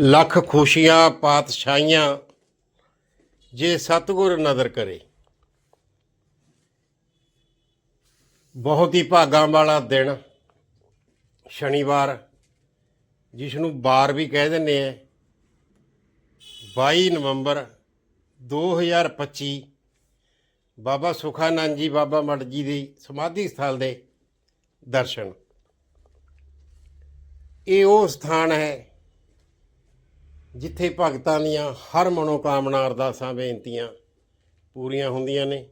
ਲੱਖ ਖੁਸ਼ੀਆਂ, ਪਾਤਸ਼ਾਹੀਆਂ, ਜੇ ਸਤਿਗੁਰ ਨਦਰ ਕਰੇ। ਬਹੁਤ ਹੀ ਭਾਗਾਂ ਵਾਲਾ ਦਿਨ ਸ਼ਨੀਵਾਰ ਜਿਸ ਨੂੰ ਬਾਰ ਵੀ ਕਹਿ ਦਿੰਦੇ ਆ। 22 ਨਵੰਬਰ 2025 ਬਾਬਾ ਸੁਖਾਨੰਦ ਜੀ, ਬਾਬਾ ਮੜ ਜੀ ਦੀ ਸਮਾਧੀ ਸਥਲ ਦੇ ਦਰਸ਼ਨ। ਇਹ ਉਹ ਸਥਾਨ ਹੈ ਜਿੱਥੇ ਭਗਤਾਂ ਦੀਆਂ ਹਰ ਮਨੋਕਾਮਨਾ ਅਰਦਾਸਾਂ, ਬੇਨਤੀਆਂ ਪੂਰੀਆਂ ਹੁੰਦੀਆਂ ਨੇ।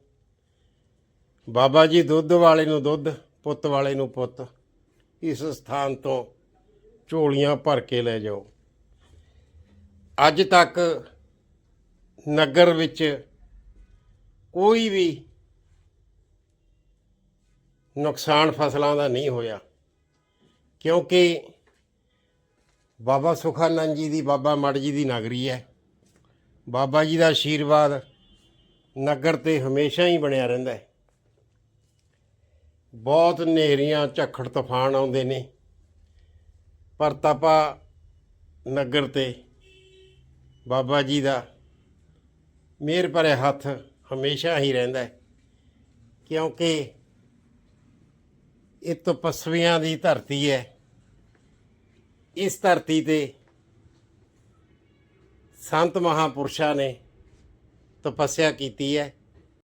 ਬਾਬਾ ਜੀ ਦੁੱਧ ਵਾਲੇ ਨੂੰ ਦੁੱਧ, ਪੁੱਤ ਵਾਲੇ ਨੂੰ ਪੁੱਤ। ਇਸ ਸਥਾਨ ਤੋਂ ਝੋਲੀਆਂ ਭਰ ਕੇ ਲੈ ਜਾਓ। ਅੱਜ ਤੱਕ ਨਗਰ ਵਿੱਚ ਕੋਈ ਵੀ ਨੁਕਸਾਨ ਫਸਲਾਂ ਦਾ ਨਹੀਂ ਹੋਇਆ, ਕਿਉਂਕਿ ਬਾਬਾ ਸੁਖਾਨੰਦ ਜੀ ਦੀ, ਬਾਬਾ ਮੜ ਜੀ ਦੀ ਨਗਰੀ ਹੈ। ਬਾਬਾ ਜੀ ਦਾ ਆਸ਼ੀਰਵਾਦ ਨਗਰ ਤੇ ਹਮੇਸ਼ਾ ਹੀ ਬਣਿਆ ਰਹਿੰਦਾ ਹੈ। ਬਹੁਤ ਨੇਰੀਆਂ, ਝੱਖੜ, ਤੂਫਾਨ ਆਉਂਦੇ ਨੇ। ਪਰ ਤਪਾ ਨਗਰ ਤੇ ਬਾਬਾ ਜੀ ਦਾ ਮਿਹਰ ਭਰੇ ਹੱਥ ਹਮੇਸ਼ਾ ਹੀ ਰਹਿੰਦਾ ਹੈ। ਕਿਉਂਕਿ ਇਹ ਤਪਸਵੀਆਂ ਦੀ ਧਰਤੀ ਹੈ। ਇਸ ਧਰਤੀ ਤੇ ਸੰਤ ਮਹਾਪੁਰਸ਼ਾਂ ਨੇ ਤਪੱਸਿਆ ਕੀਤੀ ਹੈ।